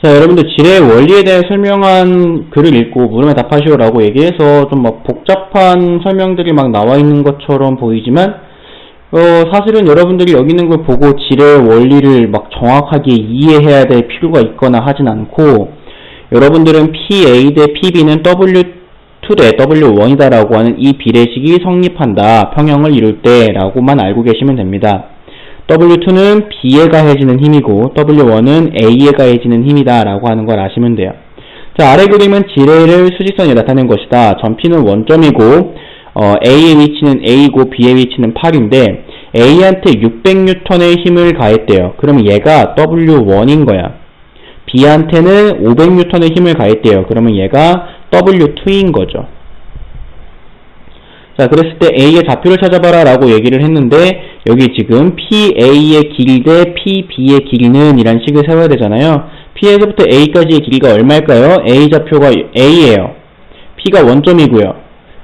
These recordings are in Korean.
자, 여러분들 지뢰의 원리에 대해 설명한 글을 읽고 물음에 답하시오라고 얘기해서 좀 막 복잡한 설명들이 막 나와 있는 것처럼 보이지만, 어, 사실은 여러분들이 여기 있는 걸 보고 지뢰의 원리를 막 정확하게 이해해야 될 필요가 있거나 하진 않고, 여러분들은 PA 대 PB는 W2 대 W1이다라고 하는 이 비례식이 성립한다. 평형을 이룰 때 라고만 알고 계시면 됩니다. W2는 B에 가해지는 힘이고 W1은 A에 가해지는 힘이다 라고 하는 걸 아시면 돼요. 자, 아래 그림은 지뢰를 수직선에 나타낸 것이다. 전 P는 원점이고 어, A의 위치는 A고 B의 위치는 8인데 A한테 600N의 힘을 가했대요. 그러면 얘가 W1인 거야. B한테는 500N의 힘을 가했대요. 그러면 얘가 W2인 거죠. 자, 그랬을 때 A의 좌표를 찾아봐라 라고 얘기를 했는데, 여기 지금 PA의 길 대 PB의 길은 이란 식을 세워야 되잖아요. P에서부터 A까지의 길이가 얼마일까요? A 좌표가 A예요. P가 원점이고요.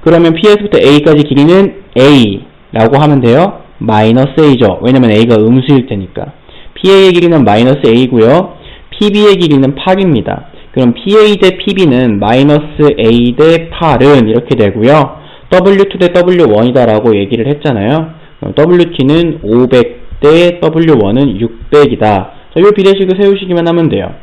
그러면 P에서부터 A까지 길이는 A 라고 하면 돼요. 마이너스 A죠. 왜냐면 A가 음수일 테니까. PA의 길이는 마이너스 A고요. PB의 길이는 8입니다. 그럼 PA 대 PB는 마이너스 A 대 8은 이렇게 되고요. W2 대 W1이다 라고 얘기를 했잖아요. 그럼 WT는 500대 W1은 600이다. 자, 이 비례식을 세우시기만 하면 돼요.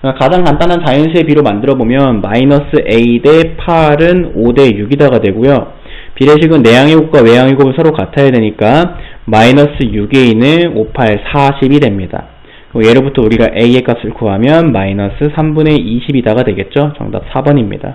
그러니까 가장 간단한 자연수의 비로 만들어보면 마이너스 A 대 8은 5 대 6이다가 되고요. 비례식은 내양의 곱과 외양의 곱은 서로 같아야 되니까 마이너스 6에 있는 5, 8, 40이 됩니다. 예로부터 우리가 A의 값을 구하면 마이너스 3분의 20이다가 되겠죠? 정답 4번입니다.